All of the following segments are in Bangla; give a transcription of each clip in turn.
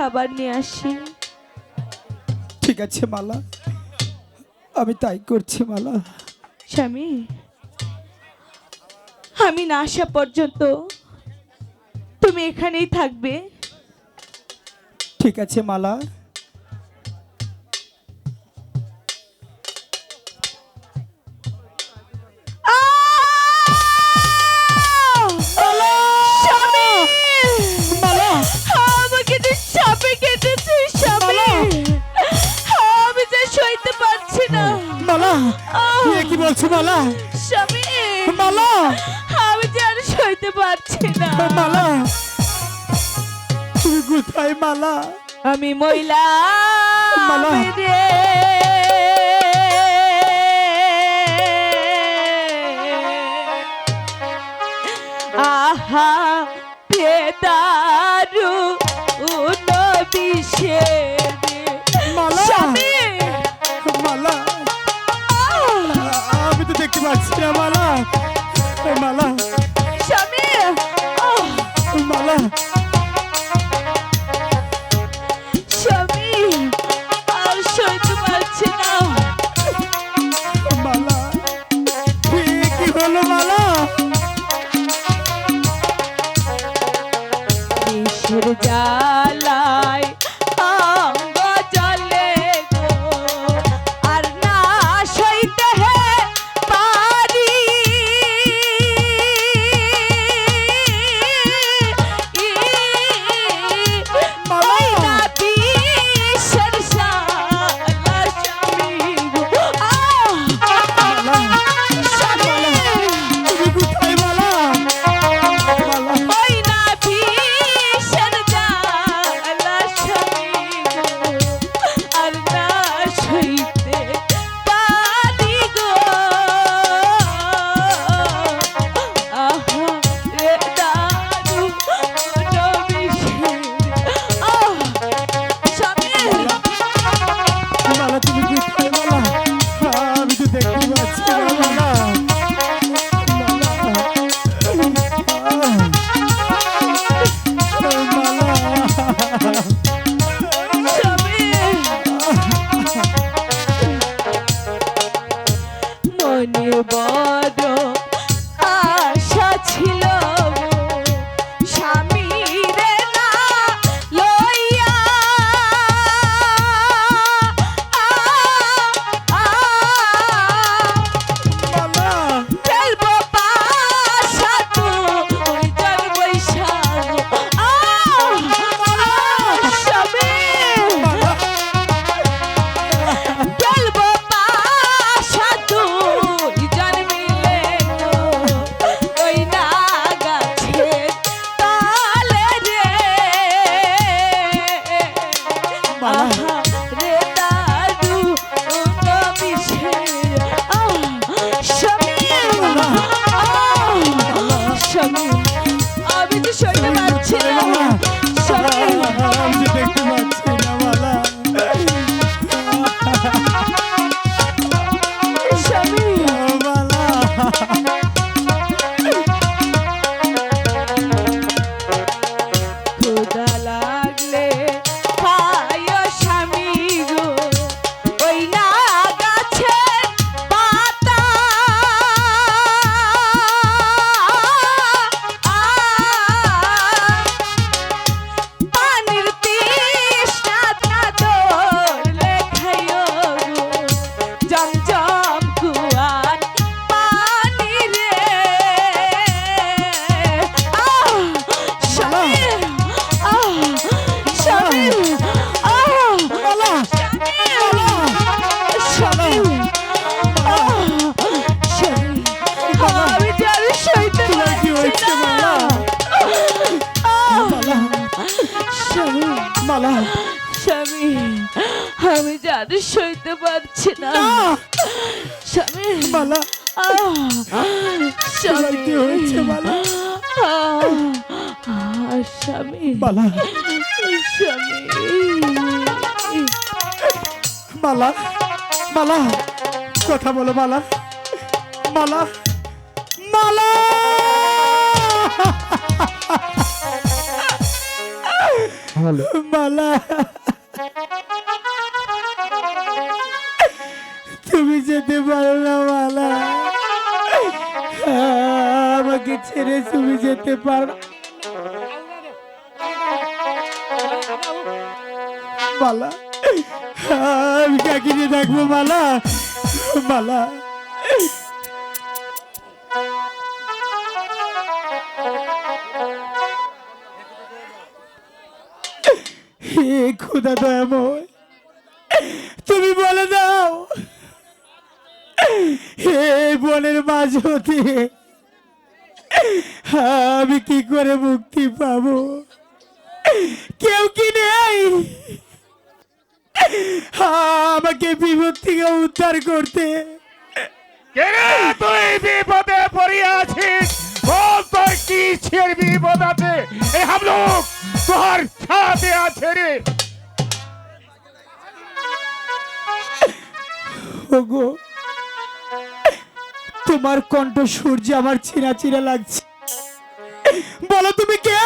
খাবার নিয়ে আসি। ঠিক আছে মালা। আমি তাই করছি মালা। স্বামী আমি না আসা পর্যন্ত তুমি এখানেই থাকবে। ঠিক আছে মালা। হয়েছে মালা স্বামী মালা। আমি যে আর সইতে পারছি না। মালা। তুমি কোথায় মালা? আমি মহিলা মালা। আহা পেতা my life. আমি সইতে পারছি না। স্বামী। তোমার স্বামী। হয়েছে আহ, স্বামী। মালা স্বামী। মালা মালা কথা বলো মালা মালা মালা মালা তুমি যেতে পারো না মালা আমাকে ছেড়ে তুমি যেতে পারো মালা আমি কাকিনে দেখব মালা হে খুদা দয়াময় তুমি বলে দাও হে বনের মাঝ হতে আমি কি করে মুক্তি পাবো? কেউ কি নেই? আমাকে বিপদ থেকে উদ্ধার করতে। তুই বিপদে বল তোর কি ছেড় বিপদ আছে? তোর সাথে রে। ওগো তোমার কণ্ঠ সূর্য আমার চিনা চিনা লাগছে। বলো তুমি কে?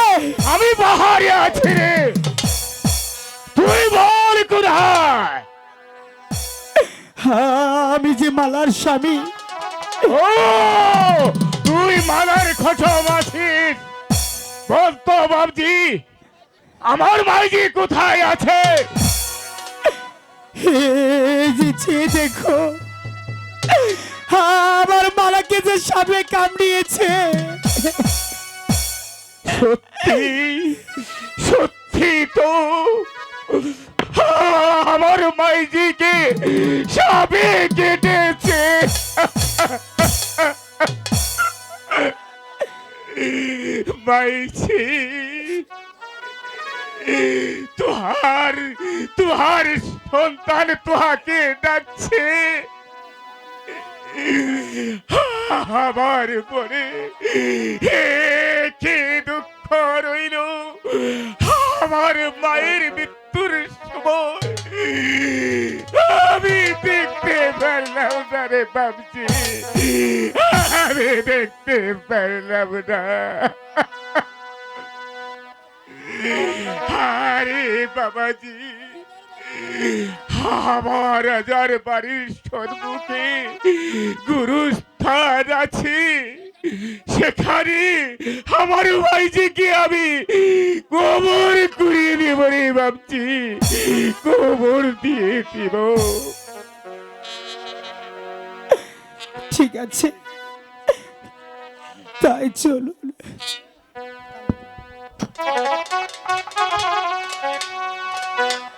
আমি বাহারে আছি রে। তুই বল কোথায়? আমি যে মালার স্বামী। ও তুই মালার খসম আছিস বল তো বাবজি আমার মাইজি কোথায় আছে? এই যে দেখো আমার মালাকে যে সাপে কামড়িয়েছে। সত্যি সত্যি তো আমার মাইজিকে সাপে কেটেছে। মাইজি, তুহার তুহার সন্তান তুহাকে ডাকছে। আমার পরে হে কি দুঃখ রইল? আমার মায়ের মৃত্যুর সময় আমি দেখতে পারলাম না রে বাবজি আমি দেখতে পারলাম না। আরে বাবাজি। আমার রাজার বাড়ির সম্মুখে গুরুস্থান আছে সেখানে আমার ভাইজিকে আমি গোবর কুড়িয়ে দিব রে ভাবছি গোবর দিয়ে দিব। ঠিক আছে। তাই চলুন। চলে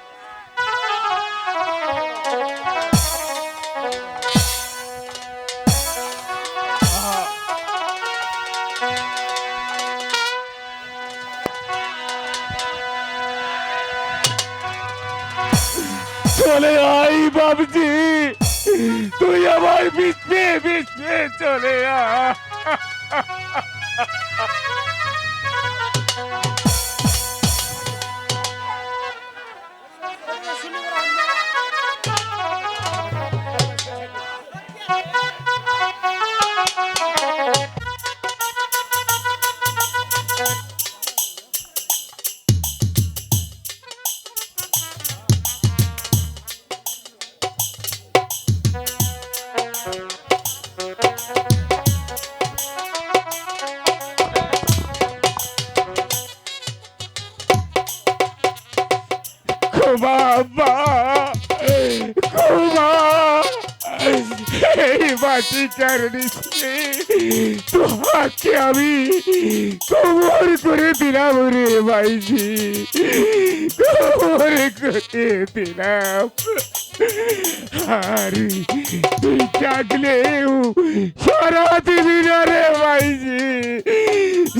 就这样啊。বাটিটার নিচে তোহাকে আমি কোমর করে দিলাম রে ভাইজি কোমর করে দিলাম। আর, তুই ডাকলেও সারা দিবি না রে ভাইজি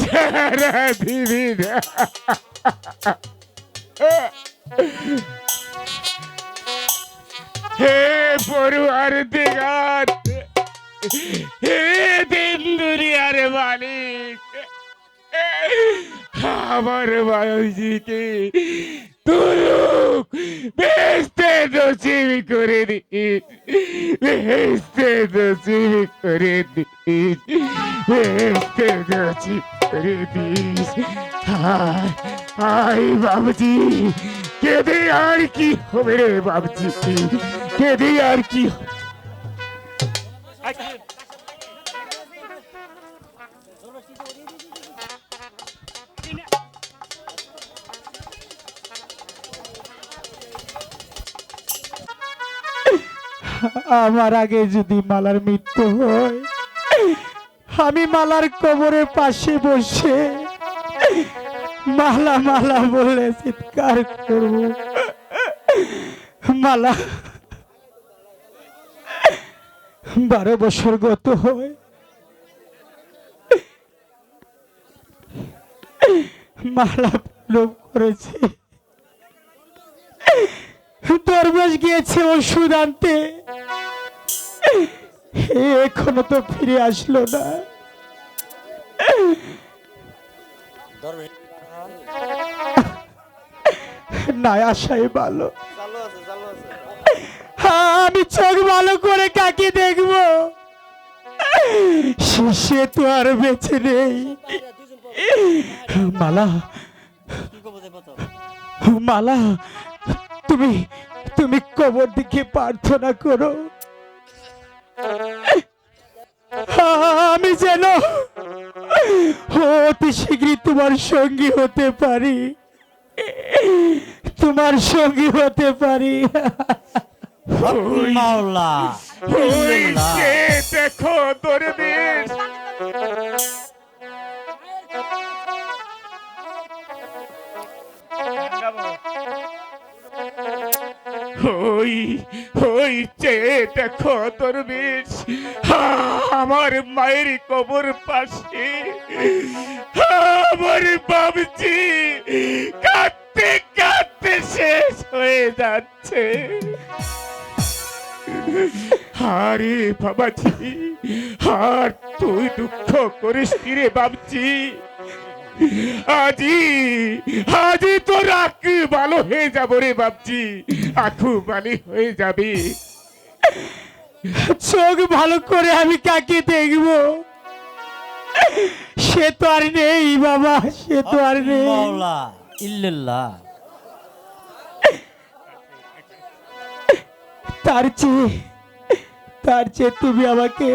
সারা দিবি না। হে পড়ুয়ার দিগাত হে দিন মালিক। আমার বায়ুজিকে তুলুক বেস্তে করে দিস বেস্তে নসিব করে বাবুজি, কেঁদে আর কি হবে রে বাবুজি? কেঁদে আর কি হবে? আমার আগে যদি মালার মৃত্যু হয়, আমি মালার কবরের পাশে বসে মালা মালা বলে চিৎকার করব। মালা বারো বছর গত হয়। মালা লোভ করেছে। দরবেশ গিয়েছে ওষুধ আনতে। এখনও তো ফিরে আসলো না। না আসাই ভালো হ্যাঁ, আমি চোখ ভালো করে কাকে দেখব? সে তো আর বেঁচে নেই। মালা মালা, তুমি তুমি কবর দিকে প্রার্থনা করো। আমি যেন অতি শীঘ্রই তোমার সঙ্গী হতে পারি। তোমার সঙ্গী হতে পারি। মাওলা। দেখো দরবেশ ওই ওই যে দেখো দরবেশ আমার মায়ের কবর পাশে। আমার বাবজি কাঁদতে কাঁদতে শেষ হয়ে যাচ্ছে। আরে বাবাজি আর তুই দুঃখ করিস রে বাবজি? আজি আজি তোর আঁকু ভালো হয়ে যাব রে বাবজি? আঁকু বালি হয়ে যাবে। চোখ ভালো করে আমি কাকে দেখব? সে তো আর নেই বাবা সে তো আর নেই। ইল্লাল্লাহ। তার চেয়ে তার চেয়ে তুমি আমাকে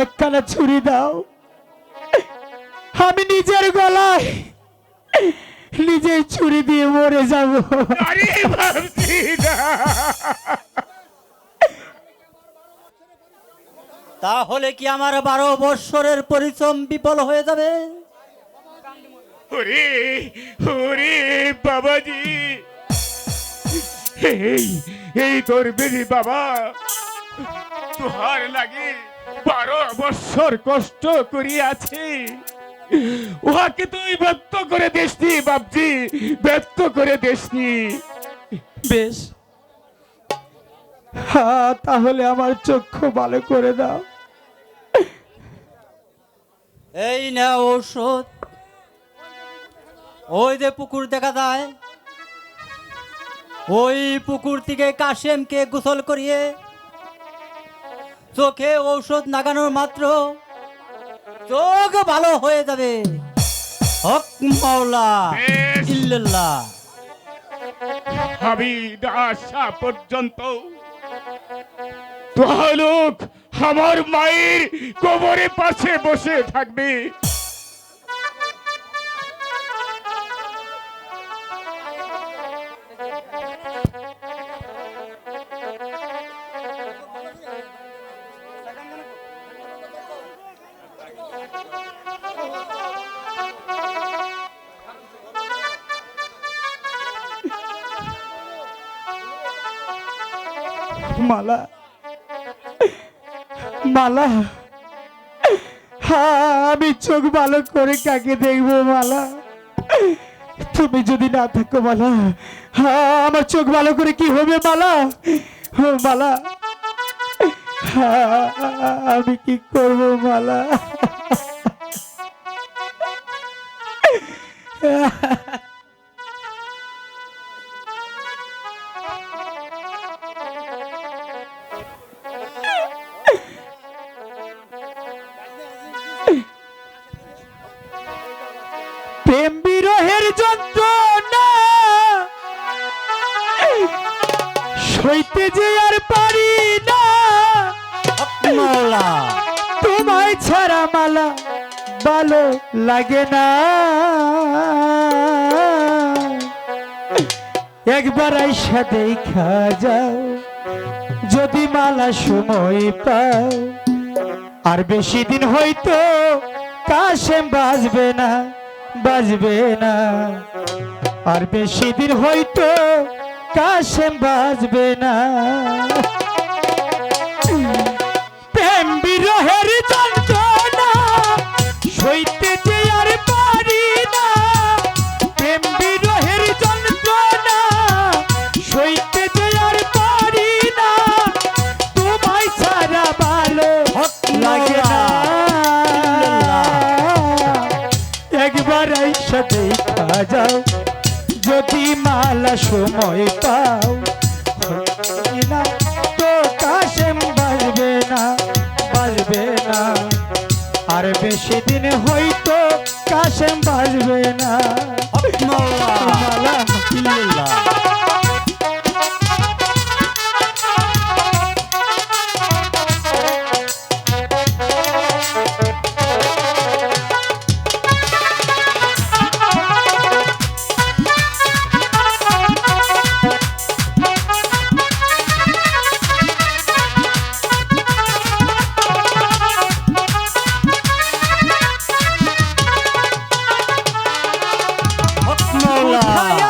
একখানা ছুরি দাও। আমি নিজের গলায় নিজেই ছুরি দিয়ে মরে যাব। তাহলে কি আমার বারো বৎসরের পরিশ্রম বিফল হয়ে যাবে? ওরে ওরে বাবাজি। এই এই তোর বেদি বাবা। তোহার লাগে বারো বছর কষ্ট করিয়াছে। উহাকে তুই ব্যক্ত করে দেশনি বাবজি ব্যক্ত করে দেশনি বেশ। হ্যাঁ তাহলে আমার চক্ষু ভালো করে দাও। এই না ঔষধ। ওই যে পুকুর দেখা যায়। ওই পুকুর থেকে কাশেমকে গোসল করিয়ে চোখে ঔষধ লাগানোর মাত্র চোখ ভালো হয়ে যাবে। হক মাওলা ইল্লাল্লাহ। আসা পর্যন্ত। তোহালোক আমার মায়ের কবরে পাশে বসে থাকবে। মালা। আমি চোখ ভালো করে কাকে দেখব মালা? তুমি যদি না থাকো মালা আমার চোখ ভালো করে কি হবে মালা? ও মালা আমি কি করব মালা? লাগে না। একবার আইসা দেখা যাও, যদি মালা সময় পাও। আর বেশি দিন হয়তো কাশেম বাজবে না বাজবে না। আর বেশি দিন হয়তো কাশেম বাজবে না। প্রেম বিরহের যন্ত্রণা, সইতে যাও যদি মালা সময় পাও। না তো কাশেম বাজবে না বাজবে না। আর বেশি দিন হয়তো কাশেম বাজবে না। মৌলা মালা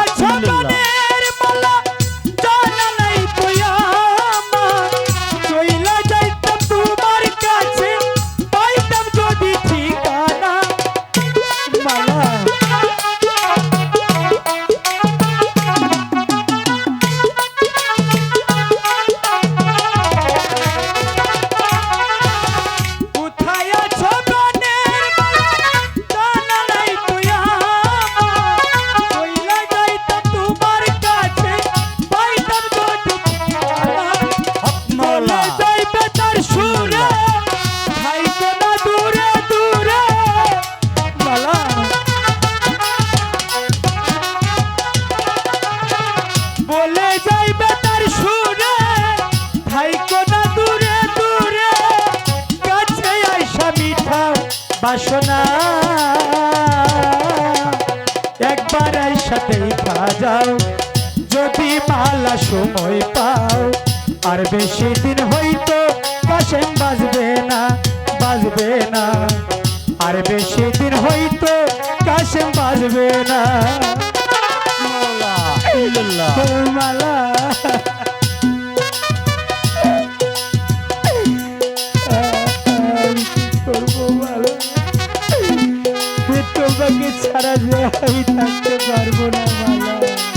বাসনা একবার দেখা যাও যদি মালা সময় পাও। আর বেশি দিন হইতো কাশেম বাজবে না বাজবে না। আর বেশি দিন হইতো কাশেম বাজবে না। মৌলা। তোমাকে ছাড়া আমি থাকতে পারব না মালা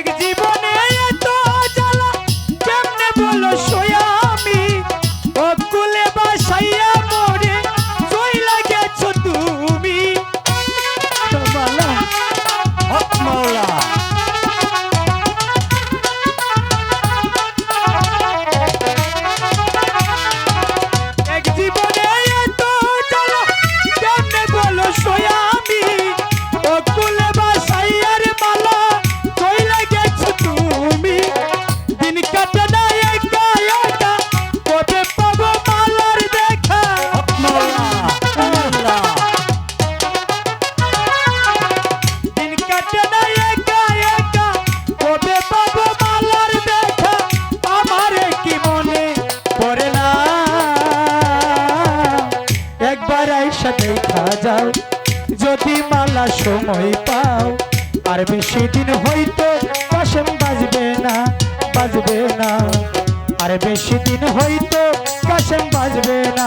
এক জীবন সময় পাও। আর বেশি দিন হইতো কাশেম বাজবে না বাজবে না। আর বেশি দিন হইতো কাশেম বাজবে না।